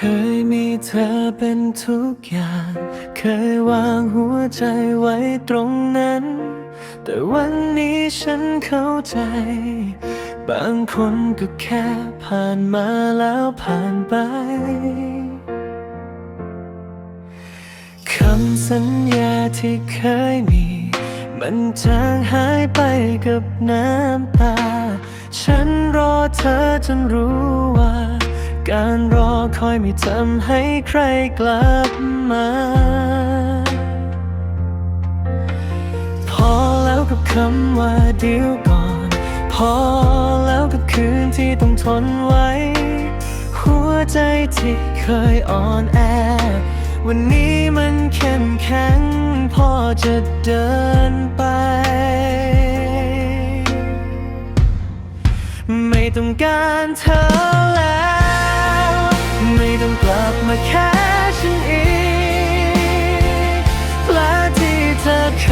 เคยมีเธอเป็นทุกอย่าง เคยวางหัวใจไว้ตรงนั้น แต่วันนี้ฉันเข้าใจ บางคนก็แค่ผ่านมาแล้วผ่านไปคำสัญญาที่เคยมี มันจางหายไปกับน้ำตา ฉันรอเธอจนรู้ว่า การรอคอยไม่ทำให้ใครกลับมา พอแล้วกับคำว่าเดี๋ยวก่อน พอแล้วกับคืนที่ต้องทนไว้ หัวใจที่เคยอ่อนแอ วันนี้มันเข้มแข็ง พอจะเดินไปไม่ต้องการเธอแล้ว มาแค่ฉันอีกและที่เธอเค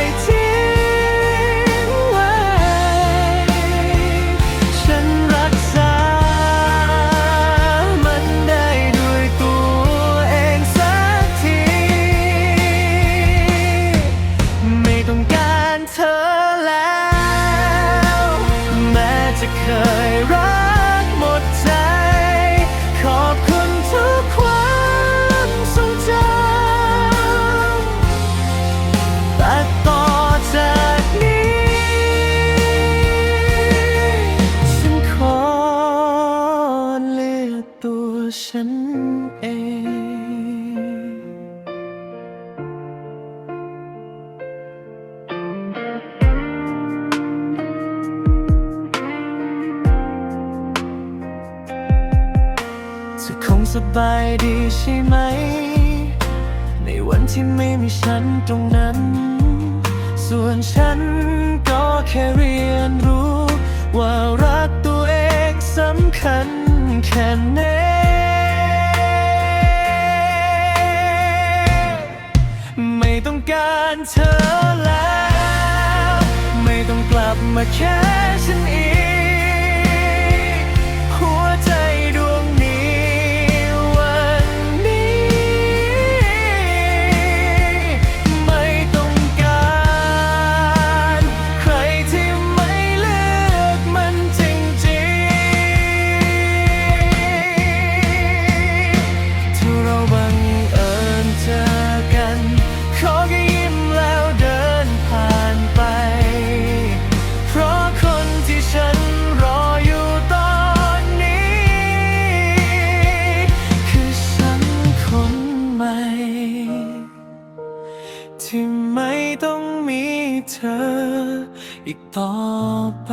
ยทิ้งไว้ ฉันรักษา มันได้ด้วยตัวเองสักที ไม่ต้องการเธอแล้ว แม้จะเคย ฉันเองเธอคงสบายดีใช่ไหม ในวันที่ไม่มีฉันตรงนั้น ส่วนฉันก็แค่เรียนรู้ ว่ารักตัวเองสำคัญแค่ไหนารเธอแล้ว ไม่ต้องกลับมาแค่ฉันอีก เธออีกต่อไป